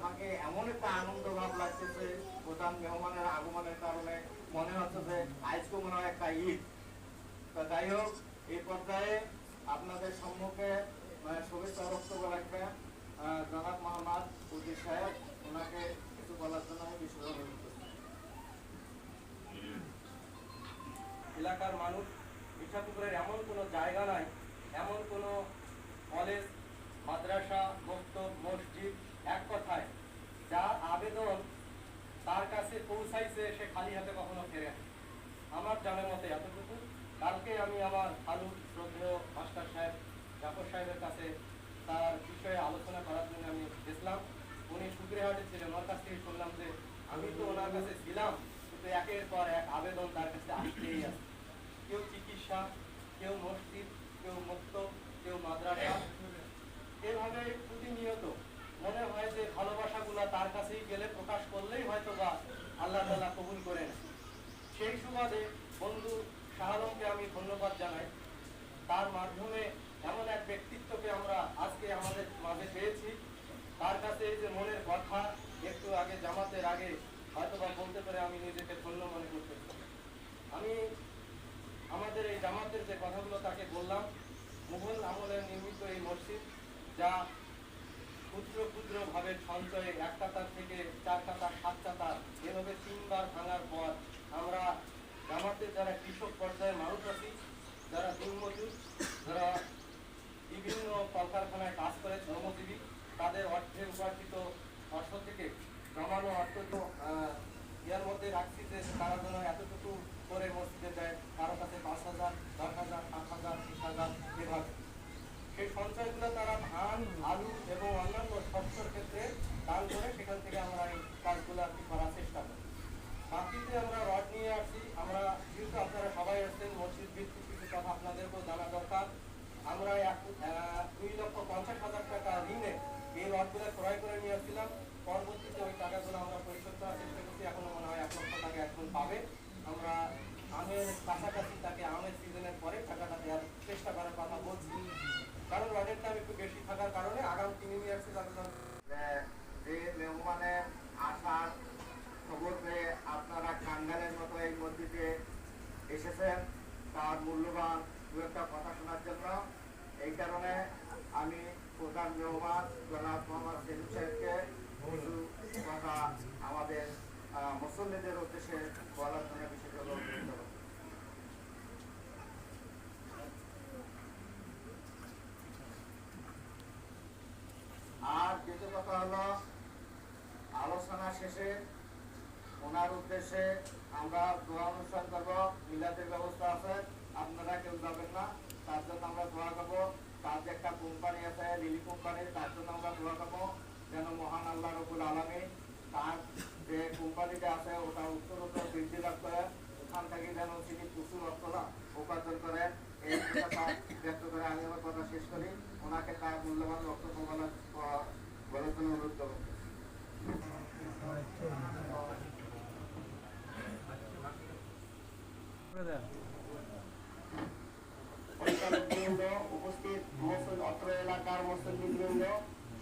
আমাকে এমন একটা আনন্দ ভাব লাগতেছে, প্রধান মেহমানের আগমনের কারণে মনে হচ্ছে যে আজকে মনে হয় একটা ঈদ। তো যাই হোক এই পর্যায়ে আপনাদের সম্মুখে মানে শুভেচ্ছা বক্তব্য রাখবেন জনাব মোহাম্মদ উদ্দিন সাহেব, ওনাকে কিছু বলার জন্য আমি বিশেষ অনুরোধ করছি। এলাকার মানুষ ইচ্ছাপুকুরের এমন কোনো জায়গা নাই, এমন কোনো কলেজ মাদ্রাসা মক্তব মসজিদ এক কথায়, যার আবেদন তার কাছে পৌঁছাইছে, সে খালি হাতে কখনো ফেরে আমার জানার মতে এতটুকু। কালকে আমি আমার আলু শ্রদ্ধেয় মাস্টার সাহেব, জাফর সাহেবের কাছে তার বিষয়ে আলোচনা করার জন্য আমি গেছিলাম। উনি শুক্রিয়াহাটে ছিলেন ওর কাছ থেকে শুনলাম যে আমি তো ওনার কাছে ছিলাম, কিন্তু একের পর এক আবেদন তার কাছে আসতেই আছে। কেউ চিকিৎসা, কেউ মসজিদ, কেউ মুক্ত কেউ মাদ্রাসা। এভাবে প্রতিনিয়ত মনে হয় যে ভালোবাসাগুলা তার কাছেই গেলে প্রকাশ করলেই হয়তো বা আল্লাহ তালা কবুল করে নেয় সেই সুবাদে বন্ধু শাহ আলমকে আমি ধন্যবাদ জানাই। তার মাধ্যমে এমন এক ব্যক্তিত্বকে আমরা আজকে আমাদের মাঝে পেয়েছি। তার কাছে এই যে মনের কথা, একটু আগে জামাতের আগে হয়তো বা বলতে পারে আমি নিজেকে ধন্য মনে করতেছি আমি আমাদের এই জামাতের যে কথাগুলো তাকে বললাম, মুঘল আমলের নির্মিত এই মসজিদ, যা ক্ষুদ্র ক্ষুদ্র ভাবে সঞ্চয়ে এক কাতার থেকে চার কাতার, সাত কাতার, এভাবে তিনবার ভাঙার পর আমরা জামাতের যারা কৃষক পর্যায়ের মানুষ আছি, যারা দিনমজুর যারা বিভিন্ন কলকারখানায় কাজ করে শ্রমজীবী তাদের অর্থে উপার্জিত অর্থ থেকে জমানো অর্থ তো ইয়ার মধ্যে রাখছি যে তারা যেন এতটুকু করে মসজিদে দেয় কারও কাছে পাঁচ হাজার, দশ হাজার, সাত হাজার বিশ হাজার এভাবে। সেই সঞ্চয়গুলো তারা ধান, আলু এবং অন্যান্য শস্যের ক্ষেত্রে দান করে সেখান থেকে আমরা এই কাজগুলো আর কি করার চেষ্টা করি বাকিতে আমরা রড নিয়ে আসছি আমরা যেহেতু আপনারা সবাই আসছেন মসজিদ ভিত্তিক কিছু কথা আপনাদেরকেও জানা দরকার আমরা এক আহ, দুই লক্ষ পঞ্চাশ হাজার টাকা ঋণে এই রডগুলো ক্রয় করে নিয়ে আসছিলাম পরবর্তীতে ওই টাকাগুলো আমরা পরিশোধ করার চেষ্টা করছি এখনও মনে হয় এক লক্ষ টাকা এখন পাবে আমরা আমের কাছাকাছি তাকে আমের সিজনের পরে টাকাটা দেওয়ার চেষ্টা করার কথা বলছি কারণ রডের দাম একটু বেশি থাকার কারণে আগাম কিনে নিয়ে আসছি তাদের জন্য যে যে মেহমানের আসার খবর পেয়ে আপনারা কাঙ্গালের মতো এই মসজিদে এসেছেন তার মূল্যবান দু একটা কথা শোনার জন্য এই কারণে আমি প্রধান জনাব মোহাম্মদ সেলিম সাহেবকে। কিছু কথা আমাদের মুসল্লিদের উদ্দেশ্যে বলার জন্য বিশেষ করে আর দ্বিতীয় কথা হলো, আলোচনা শেষে ওনার উদ্দেশ্যে আমরা দোয়া অনুষ্ঠান করব। মিলাদের ব্যবস্থা আছে, আপনারা কেউ যাবেন না, তার জন্য আমরা দোয়া করব। তার যে একটা কোম্পানি আছে লিলি কোম্পানি তার জন্য আমরা দোয়া করব যেন মহান আল্লাহ রবুল আলমী তার যে কোম্পানিটা আছে ওটা উত্তর উত্তর বৃদ্ধি লাভ করে ওখান থেকে যেন তিনি প্রচুর অর্থ উপার্জন করে এই কথা ব্যক্ত করে আমি আমার কথা শেষ করি। ওনাকে তার মূল্যবান বক্তব্য বলার বলার জন্য অনুরোধ করব। পরিচালকবৃন্দ, উপস্থিত মুসল অত্র এলাকার মুসল্লিবৃন্দ,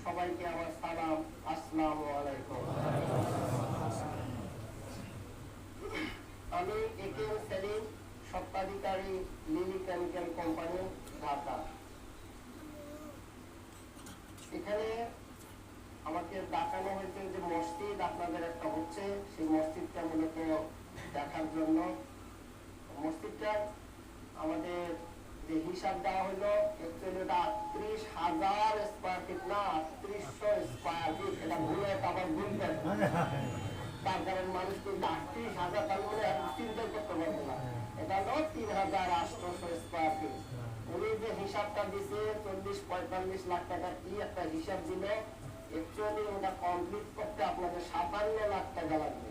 সবাইকে আমার সালাম, আসসালামু আলাইকুম। আমি একেএম সেলিম সত্ত্বাধিকারী লিলি কেমিক্যাল কোম্পানি, ঢাকা। এখানে আমাকে দেখানো হয়েছে যে মসজিদ আপনাদের একটা হচ্ছে, সেই মসজিদটা মূলত দেখার জন্য। মসজিদটা আমাদের হিসাব দেওয়া হলো আটত্রিশ হাজার স্কোয়ার ফিট না আটত্রিশশো স্কোয়ার ফিট এটা ভুল আবার ভুলবেন তার কারণ মানুষ কিন্তু আটত্রিশ হাজার, তার মানে চিন্তা করতে পারবে না। এটা হলো তিন হাজার আটশোশো স্কোয়ার ফিট উনি যে হিসাবটা দিছে, চল্লিশ পঁয়তাল্লিশ লাখ টাকা কি একটা হিসাব দিল অ্যাকচুয়ালি ওটা কমপ্লিট করতে আপনাদের সাতান্ন লাখ টাকা লাগবে।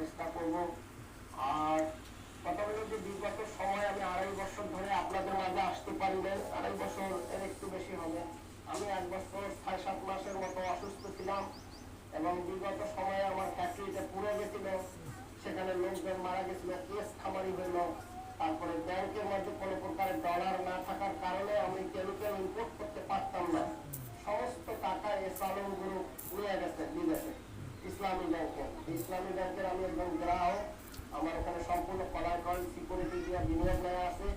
চেষ্টা করব। আর কথা হলো যে দুই বিগত সময় আমি আড়াই বছর ধরে আপনাদের মাঝে আসতে পারি নাই। আড়াই বছর এর একটু বেশি হবে। আমি এক বছর ছয় সাত মাসের মতো অসুস্থ ছিলাম এবং বিগত সময়ে আমার ফ্যাক্টরিটা পুড়ে গেছিল। সেখানে লোকজন মারা গেছিল, কেস খামারি হইল। তারপরে ব্যাংকের মধ্যে কোনো প্রকারের ডলার না থাকার কারণে আমি কেমিক্যাল ইম্পোর্ট করতে পারতাম না। সমস্ত টাকা এ সালনগুলো উড়ে গেছে, বিদেশে। ইসলামী ব্যাংকে ইসলামী ব্যাংকের আমি একজন গ্রাহক। আমার ওখানে সম্পূর্ণ কলাইকল সিকিউরিটি দিয়ে বিনিয়োগ নেওয়া আছে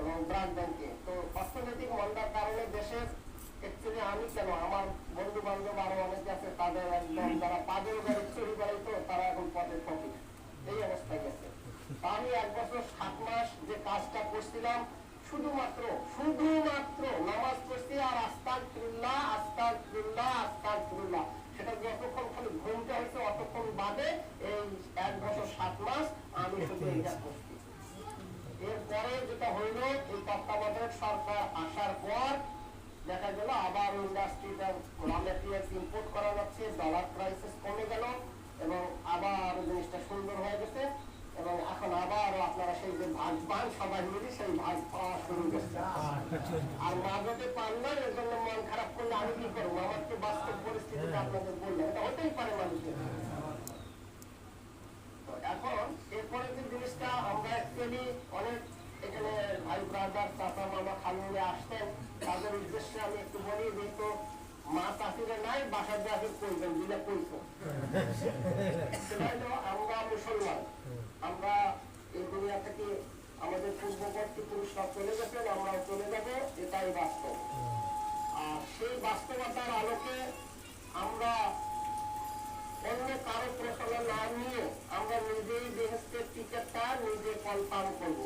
এবং ব্রাক ব্যাংকে তো অর্থনৈতিক মন্দার কারণে দেশের অ্যাকচুয়ালি আমি কেন, আমার বন্ধু বান্ধব আরও অনেকে আছে, তাদের একদম যারা পাদের গাড়ি চুরি বেড়াইতো তারা এখন পথে ফকির এই অবস্থায় গেছে। আমি এক বছর সাত মাস যে কাজটা করছিলাম, শুধুমাত্র শুধুমাত্র নামাজ পড়ছি আর আস্তাক ফিরুল্লাহ আস্তাক ফিরুল্লাহ আস্তাক ফিরুল্লাহ সেটা যতক্ষণ খালি ঘুমতে হয়েছে অতক্ষণ বাদে এই এক বছর সাত মাস আমি শুধু এইটা করছি। এরপরে যেটা হইল এই তত্ত্বাবধায়ক সরকার আসার পর দেখা গেল আবার ইন্ডাস্ট্রিটা র মেটেরিয়ালস ইম্পোর্ট করা যাচ্ছে ডলার ক্রাইসিস কমে গেল এবং আবার জিনিসটা সুন্দর হয়ে গেছে। এবং এখন আবারও আপনারা সেই যে ভাগ পান সবাই মিলে সেই ভাগ পাওয়া শুরু করছে। আর মাঝতে পান না এর জন্য মন খারাপ করলে আমি কি করব? আমার তো বাস্তব পরিস্থিতিটা আপনাদের বললাম, এটা হতেই পারে মানুষের। এখন এরপরে যে জিনিসটা আমরা অ্যাকচুয়ালি অনেক এখানে ভাই ব্রাদার চাচা, মামা খালুরে আসতেন তাদের উদ্দেশ্যে আমি একটু বলি যেহেতু মা চাষিরা নাই, বাসার চাষি করবেন দিলে কইছো সেটা আমরা মুসলমান। আমরা এই দুনিয়া থেকে আমাদের পূর্ববর্তী পুরুষরা চলে গেছেন, আমরাও চলে যাব, এটাই বাস্তব। আর সেই বাস্তবতার আলোকে আমরা অন্য কারও প্রশ্ন না নিয়ে আমরা নিজেই বেহেস্তের টিকিটটা নিজে কনফার্ম করব।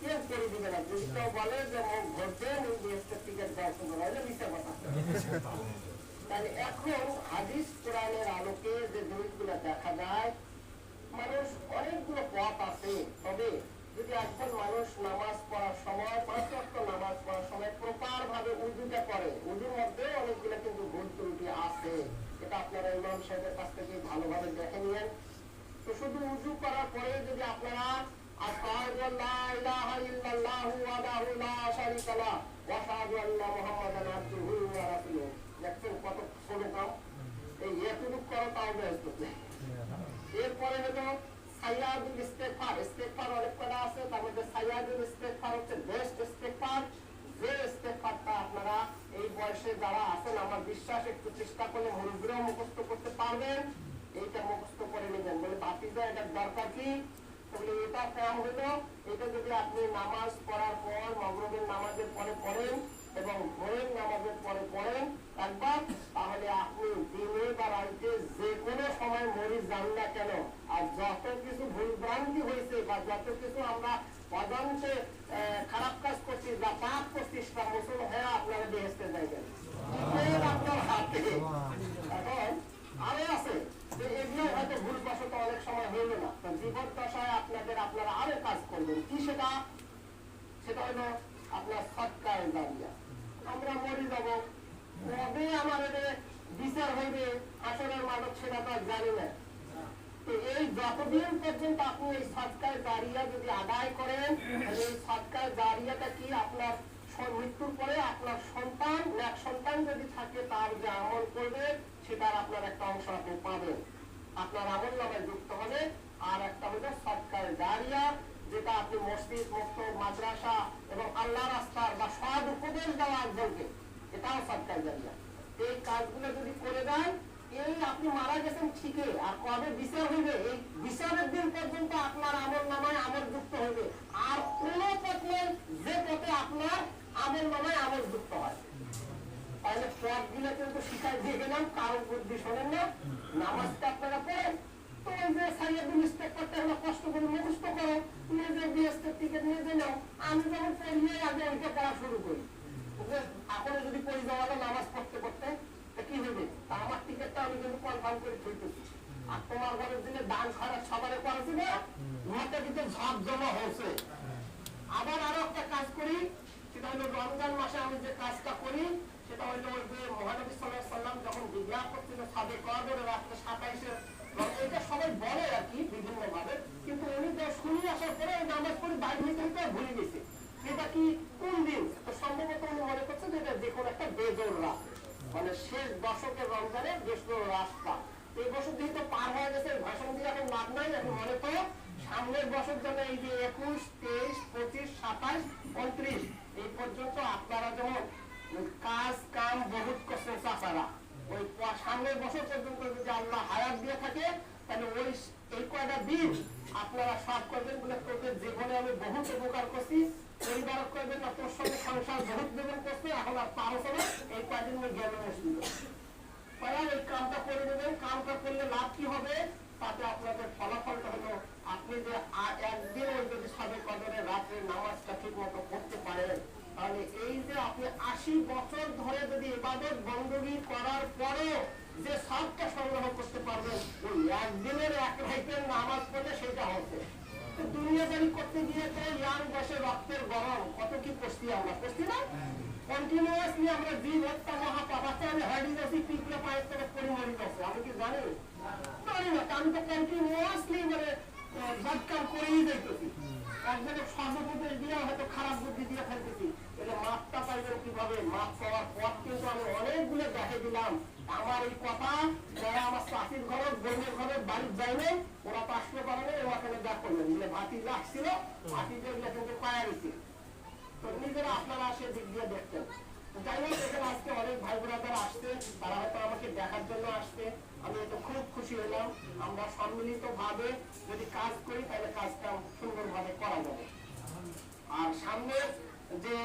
কেউ করে দিবে না। যদি বলে যে মুখ ঘুরতে আমি বেহেস্তের টিকিট দেওয়ার জন্য নাহলে মিথ্যা কথা। তাহলে এখন হাদিস কোরআনের আলোকে যে জিনিসগুলো দেখা যায় মানুষ অনেকগুলো পথ আছে, তবে যদি একজন মানুষ নামাজ পড়ার সময় পাঁচ নামাজ পড়ার সময় প্রপার ভাবে উজুটা করে, উজুর মধ্যে অনেকগুলো কিন্তু ভুল ত্রুটি আছে। এটা আপনারা ইমাম সাহেবের কাছ থেকে ভালোভাবে দেখে নিয়েন। তো শুধু উজু করার পরে যদি আপনারা দেখছেন কত ছোট কাম? এই এতটুকু করো, তাও ব্যস্ত। এরপরে হলো সাইয়াদুল ইস্তেগফার ইস্তেগফার অনেক করা আছে, তার মধ্যে সাইয়াদুল ইস্তেগফার হচ্ছে বেস্ট ইস্তেগফার যে ইস্তেগফারটা আপনারা এই বয়সে যারা আছেন, আমার বিশ্বাস, একটু চেষ্টা করলে মুরব্বীরাও মুখস্থ করতে পারবেন। এইটা মুখস্থ করে নেবেন। বলে বাতিজা, এটার দরকার কি? তাহলে এটা কম হলো। এটা যদি আপনি নামাজ পড়ার পর, মগরবের নামাজের পরে পড়েন এবং ভোরের নামাজের পরে পড়েন। একবার তাহলে আপনি দিনে বা রাইতে যে কোনো সময় মরি যান না কেন, আর যত কিছু ভুল ভ্রান্তি হয়েছে বা যত কিছু আমরা অজান্তে খারাপ কাজ করছি বা পাপ করছি, সেটা মুসল হয়ে আপনারা বেহেস্তে যাইবেন আপনার হাতে? এখন আরও আছে যে এগুলো হয়তো ভুল বশত অনেক সময় হইল না। তো জীবন দশায় আপনাদের আপনারা আরও কাজ করবেন। কি সেটা? সেটা হলো আপনার সৎকার দাঁড়িয়া আমরা মরে যাব। কবে আমাদের বিচার হইবে আসরের মানব সেটা তো জানি না। এই যতদিন পর্যন্ত আপনি এই সৎকার দাঁড়িয়া যদি আদায় করেন এই সৎকার দাঁড়িয়াটা কি আপনার মৃত্যুর পরে আপনার সন্তান এক সন্তান যদি থাকে, তার যে আমল করবে সেটার আপনার একটা অংশ আপনি পাবেন। আপনার আমল নামায় যুক্ত হবে, আর একটা হলো সৎকার দাঁড়িয়া যেটা আপনি মসজিদ মুক্ত মাদ্রাসা এবং আল্লাহ রাস্তার বা সৎ উপদেশ দেওয়া একজনকে, এটাও সৎকার দাঁড়িয়া এই কাজগুলো যদি করে দেন, এই আপনি মারা গেছেন ঠিকই, আর কবে বিচার হইবে, এই বিচারের দিন পর্যন্ত আপনার আমল নামায় আমল যুক্ত হইবে। আর কোন পথ নেই যে পথে আপনার আমল নামায় আমল যুক্ত হয়। তাহলে পথগুলো কিন্তু শিখাই দিয়ে গেলাম কারও বুদ্ধি শোনেন না, নামাজটা আপনারা পড়েন। তো ওই যে সাইয়াদুল ইস্তেকবারটা হলো কষ্ট করে মুখস্থ করো নিজে বিএসটের টিকিট নিজে নাও আমি যখন পড়িয়ে আগে ওইটা পড়া শুরু করি যে এখন যদি পড়ি যাওয়াটা নামাজ পড়তে পড়তে তা কি হবে তা আমার টিকিটটা আমি কিন্তু কনফার্ম করে থইতেছি আর তোমার ঘরের দিনে দান খারাপ সবারে না ঘরটা কিন্তু ঝাঁপ জমা হয়েছে। আবার আরও একটা কাজ করি সেটা হলো রমজান মাসে আমি যে কাজটা করি সেটা হলো ওই যে মহানবী সাল্লাহ সাল্লাম যখন বিজ্ঞাপ করছিল সাদে কদরে রাত্রে সাতাইশে এটা সবাই বলে আর কি বিভিন্ন ভাবে কিন্তু উনি তো শুনে আসার পরে নামাজ পড়ি বাইরে নিতে হইতে ভুলে গেছে। এটা কি কোন দিন? তো সম্ভবত উনি মনে করছে যে এটা যে কোনো একটা বেজোর রাত। মানে শেষ দশকের রমজানের বেজোর রাস্তা এই বছর যেহেতু পার হয়ে গেছে ভাষণ দিয়ে এখন লাভ নাই, এখন মনে করো সামনের বছর জন্য এই যে একুশ, তেইশ, পঁচিশ সাতাশ উনত্রিশ এই পর্যন্ত আপনারা যেমন কাজ, কাম বহুত করছেন চাষারা ওই সামনের বছর পর্যন্ত যদি আল্লাহ হায়াত দিয়ে থাকে, তাহলে ওই এই কয়টা দিন আপনারা সব করবেন বলে তোদের জীবনে আমি বহুত উপকার করছি পরিবার করবেন তোর সঙ্গে সংসার বহুত দেবেন করছে, এখন আর পারো এই কয়দিন আমি কয়াল এই কামটা করে দেবেন কামটা করলে লাভ কি হবে? তাতে আপনাদের ফলাফলটা হলো, আপনি যে একদিন ওই যদি সবে কদরে রাত্রে নামাজটা ঠিক মতো করতে পারেন, তাহলে এই যে আপনি আশি বছর ধরে যদি ইবাদত বন্দী করার পরেও যে সবটা সংগ্রহ করতে পারবেন, ওই একদিনের এক রাইতের নামাজ পড়লে সেটা তো দুনিয়াদারি করতে গিয়ে তো ইয়াং বয়সে রক্তের গরম, কত কি করছি আমরা? করছি না? কন্টিনিউয়াসলি আমরা দিন একটা মহা পাবাতে আমি হার্ডি যাচ্ছি পিকলে পায়ের থেকে পরিমাণিত আছে। আমি কি জানি? জানি না আমি তো কন্টিনিউয়াসলি মানে সৎকার করেই যাইতেছি। একজনের দিয়ে হয়তো খারাপ বুদ্ধি দিয়ে ফেলতেছি। তাহলে মাপটা পাইবেন কীভাবে? মাপ পাওয়ার কিন্তু আমি অনেকগুলো দেখে দিলাম। আমার এই কথা যারা আমার চাষির ঘর বোনের ঘরে বাড়ির যাইবে ওরা আসতে পারে না ওরা কেন দেখ করলেন। যে ভাতি আসছিল ভাতি যেগুলো কিন্তু পায়া গেছে যে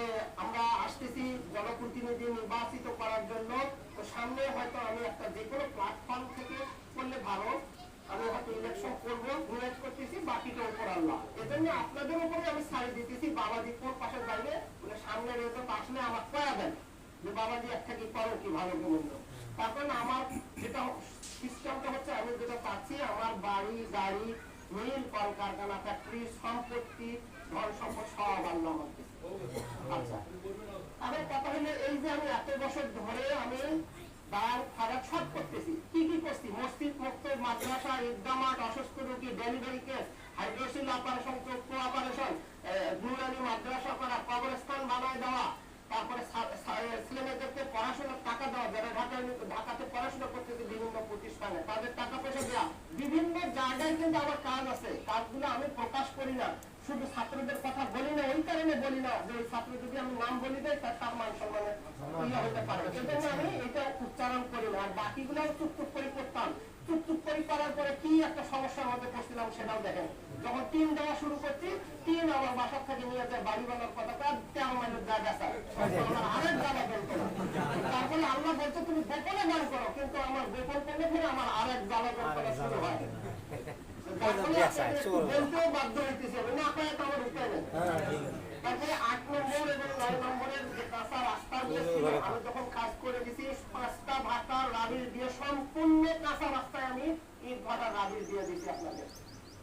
আমরা আসতেছি জনপ্রতিনিধি নির্বাচিত করার জন্য, তো সামনে হয়তো আমি একটা যে কোনো থেকে করলে ভালো। আমি হয়তো ইলেকশন করব করতেছি, বাকিটা উপর আল্লাহ। এজন্য আপনাদের উপরে আমি ছাড়ি দিতেছি বাবাজি কোন পাশে যাইবে মানে সামনে রেজাল্ট আসলে আমার কয়া দেন যে বাবাজি একটা কি করো কি ভালো কি মন্দ? তারপর আমার যেটা সিস্টেমটা হচ্ছে, আমি যেটা পাচ্ছি আমার বাড়ি, গাড়ি মিল কলকারখানা ফ্যাক্টরি সম্পত্তি, ধন সম্পদ সব আল্লাহ আমার আচ্ছা। কথা হলো এই যে আমি এত বছর ধরে আমি দান খারাপ সব করতেছি। কি কি করছি? মসজিদ মুক্ত মাদ্রাসা মাঠ অসুস্থ রোগী ডেলিভারি কেস হাইড্রোসিল অপারেশন চক্ষু অপারেশন নুরানি মাদ্রাসা করা, কবরস্থান বানায় দেওয়া তারপরে ছেলেমেয়েদেরকে পড়াশোনার টাকা দেওয়া যারা ঢাকায় ঢাকাতে পড়াশোনা করতেছে বিভিন্ন প্রতিষ্ঠানে। তাদের টাকা পয়সা দেওয়া। বিভিন্ন জায়গায় কিন্তু আমার কাজ আছে। কাজগুলো আমি প্রকাশ করি না। শুধু ছাত্রদের কথা বলি না, ওই কারণে বলি না যে ওই ছাত্র যদি আমি নাম বলি দেয় তার তার মান সম্মানে ইয়ে হতে পারে। সেজন্য আমি এটা উচ্চারণ করি না। আর বাকিগুলো চুপ চুপ করে করতাম। চুপ চুপ করে করার পরে কি একটা সমস্যার মধ্যে পড়ছিলাম সেটাও দেখেন। যখন টিন দেওয়া শুরু করছি টিন আমার বাসার থেকে নিয়ে যায় বাড়ি বানার কথাটা তেরো মাইলের জায়গা স্যার আমার আরেক জায়গা বলতো না তারপরে আল্লাহ বলছে তুমি গোপনে গান করো। কিন্তু আমার গোপন করলে ফিরে আমার আরেক জ্বালা গান করা শুরু হয়। যার ফলে আপনাদের একটু বলতেও বাধ্য হইতেছে না পায় তো আমার উপায় নেই। তারপরে আট নম্বর এবং নয় নম্বরের যে কাঁচা রাস্তা দিয়েছিল আমি যখন কাজ করে দিছি পাঁচটা রাবির দিয়ে সম্পূর্ণ কাঁচা রাস্তায় আমি ইট ভাটা রাবির দিয়ে দিছি আপনাদের।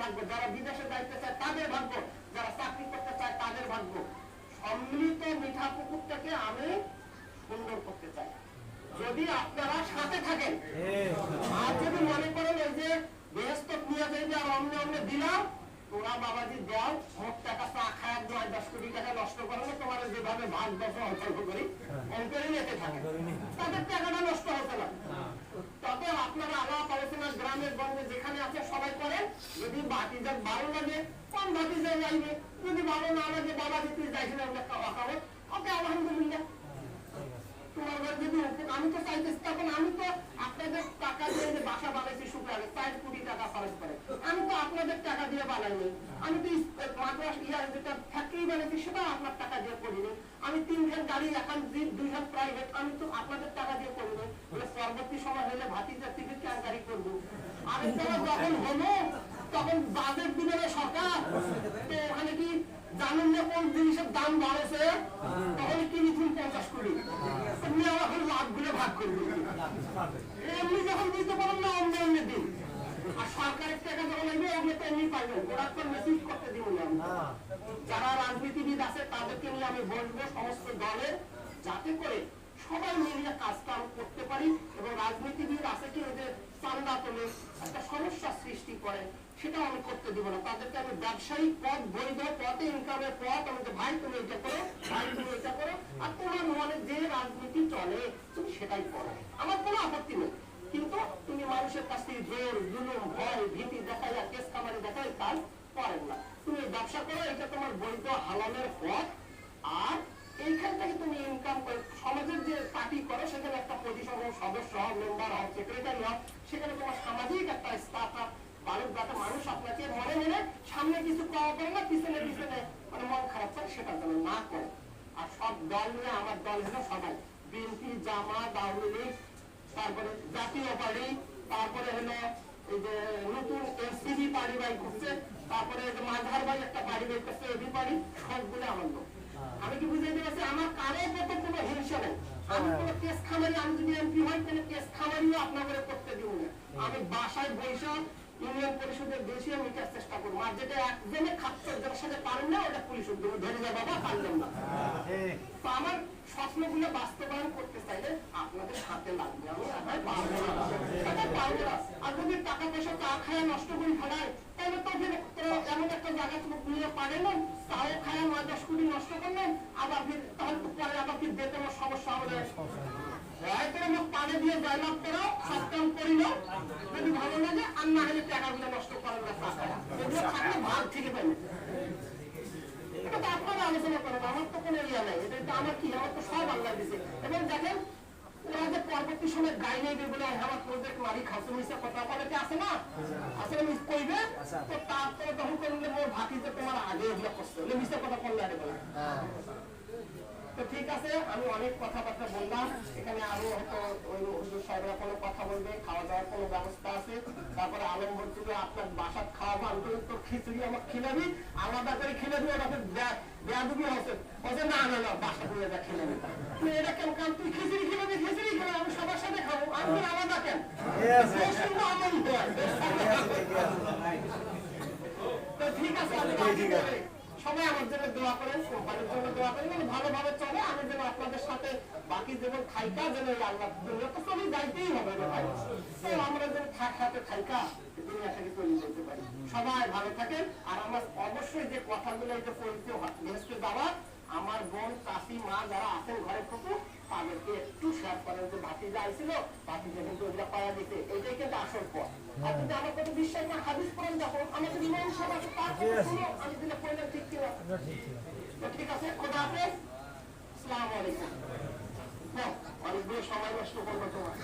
ভাগ্য যারা বিদেশে যাইতে চায় তাদের ভাগ্য যারা চাকরি করতে চায় তাদের ভাগ্য সম্মিলিত মিঠা পুকুরটাকে আমি সুন্দর করতে চাই। যদি আপনারা সাথে থাকেন, আর যদি মনে করেন এই যে বেহস্ত নিয়ে যাইবে আর অন্য অন্য দিলাম, তোরা বাবাজি দাও মোট টাকা চা খায় নয় দশ কোটি টাকা নষ্ট করো না, তোমার যেভাবে ভাগ দশ অল্প করি অঙ্কেরই নিতে থাকে। তাদের টাকাটা নষ্ট হতো না। তবে আপনারা আলাপ আলোচনা গ্রামের গঞ্জে যেখানে আছে সবাই করেন। যদি যাক ভালো লাগে, কোন যায় যাইবে যদি ভালো না লাগে, বাবাজি, তুই যাইছিলাম একটা অকাবত ওকে, আলহামদুলিল্লাহ। আমি তো চাইতেছি তখন আমি তো আপনাদের টাকা দিয়ে যে বাসা বানাইছি সুখে চার কোটি টাকা খরচ করে। আমি তো আপনাদের টাকা দিয়ে বানাইনি। আমি তো মাদ্রাস ইয়ার যেটা ফ্যাক্টরি বানাইছি সেটা আপনার টাকা দিয়ে করিনি। আমি তিনখান গাড়ি এখন দুইখান প্রাইভেট আমি তো আপনাদের টাকা দিয়ে করিনি বলে পরবর্তী সময় হলে ভাতিজার কেন গাড়ি করব। আর যখন হলো, তখন বাজেট সরকার, তো ওখানে কি জানেন না কোন জিনিসের দাম বাড়েছে? তাহলে কিনি তুমি পঞ্চাশ কোটি আমার লাভগুলো ভাগ করবে এমনি যখন দিতে পারেন না, অন্য অন্য দিন। আর সৃষ্টি করে সেটাও আমি করতে দিব না তাদেরকে আমি ব্যবসায়িক পথ বৈধ পথে ইনকামের পথ আমাকে ভাই তুমি আর তোমার মনে যে রাজনীতি চলে, তুমি সেটাই করো। আমার কোনো আপত্তি নেই। কিন্তু তুমি মানুষের কাছ থেকে জোর, জুলুম, ভয়, ভীতি দেখাই আর কেস কামারি দেখাই কাজ করেন না। তুমি ব্যবসা করো, এটা তোমার বৈধ, হালালের পথ। আর এইখান থেকে তুমি ইনকাম করে। সমাজের যে পার্টি করো, সেখানে একটা পজিশন সদস্য হও মেম্বার হও সেক্রেটারি হও সেখানে তোমার সামাজিক একটা স্টার্ট আপ বালক যাতে মানুষ আপনাকে মনে মনে সামনে কিছু পাওয়া করে না, পিছনে পিছনে মানে মন খারাপ করে, সেটা যেন না করে। আর সব দল নিয়ে আমার দল হলো সবাই। বিএনপি জামা আওয়ামী তারপরে জাতীয় পার্টি তারপরে হলো এই যে নতুন এনসিবি পার্টি বাই করছে তারপরে মাঝার ভাই একটা পার্টি বাই করছে এবি পার্টি সবগুলো আমার লোক আমি কি বুঝাইতে পারছি? আমার কারও প্রতি কোনো হিংসা নেই। আমি কোনো কেস খামারি আমি যদি এমপি হই কোনো কেস খামারিও আপনাদের করতে দিব না। আমি বাসায় বৈশা ইউনিয়ন পরিষদের দেশে মিটার চেষ্টা করব। আর যেটা একজনে খাচ্ছে যার সাথে না ওটা ধরে যায় বাবা পারলাম না। আমার স্বপ্নগুলো বাস্তবায়ন করতে চাইলে আপনাদের হাতে লাগবে। আমি একাই পারব না একাই পারব না আর যদি টাকা পয়সা চা খায় নষ্ট করে ফেলায় তাহলে তো এমন একটা জায়গা নিয়ে পারে না খায় নয় দশ কোটি নষ্ট করলেন আবার তাহলে পরে আবার ফির বেতনের সমস্যা হবে। হয় করে মুখ পানি দিয়ে জয়লাভ করো সব কাম যদি ভালো লাগে আর না হলে টাকাগুলো নষ্ট থাকলে ভাগ ঠিকই পাবেন এটা আপনারা আলোচনা করেন আমার তো কোনো ইয়ে নাই। এটা তো আমার কি আমার তো সব আল্লাহ দিছে। এবং দেখেন ওরা যে পরবর্তী সময় গাই নেই বলে আমার প্রজেক্ট মারি খাসু মিশে কথা আছে না? আসলে মিস কইবে? তো তারপরে তখন করলে মোর ভাতি যে তোমার আগে এগুলো করছে। মিশে কথা করলে আরে বলে তো ঠিক আছে আমি অনেক কথাবার্তা বললাম। এখানে আরও হয়তো ওই হুজুর সাহেবরা কোনো কথা বলবে খাওয়া দাওয়ার কোনো ব্যবস্থা আছে। তারপরে আলম ভর্তুকে আপনার বাসার খাওয়াবো আমি তো খিচুড়ি আমার খিলাবি আলাদা করে খিলাবি ওটা বেয়াদুবি হচ্ছে। বলছে না না না বাসা করে যা খেলে তুই এটা কেন কারণ তুই খিচুড়ি খিলাবি খিচুড়ি খেলে আমি সবার সাথে খাব আমি তোর আলাদা কেন? বেশ হয় তো ঠিক আছে আমি ঠিক আছে। সবাই আমার জন্য দোয়া করেন কোম্পানির জন্য দোয়া করেন মানে ভালোভাবে চলে। আমি যেন আপনাদের সাথে বাকি যেমন খাইকা, যেন এই আল্লাহ দুনিয়া তো চলে যাইতেই হবে তো আমরা যেন হাতে খাইকা দুনিয়া থেকে চলে যেতে পারি। সবাই ভালো থাকেন। আর আমার অবশ্যই যে কথাগুলো এটা পড়তে ভেসতে যাওয়া, আমার বোন চাষি মা যারা আছেন ঘরে প্রচুর তাদেরকে একটু শেয়ার করেন যে ভাতিজা আইছিল ভাতিজা কিন্তু ওইটা পাওয়া দিতে এটাই কিন্তু আসল পথ। আর যদি আমার কথা বিশ্বাস না হাদিস ইমান সব আছে তার আমি দিলে পড়লে ঠিক আছে খোদা হাফেজ। আসসালামু আলাইকুম। অনেকগুলো সময় নষ্ট করব তোমার।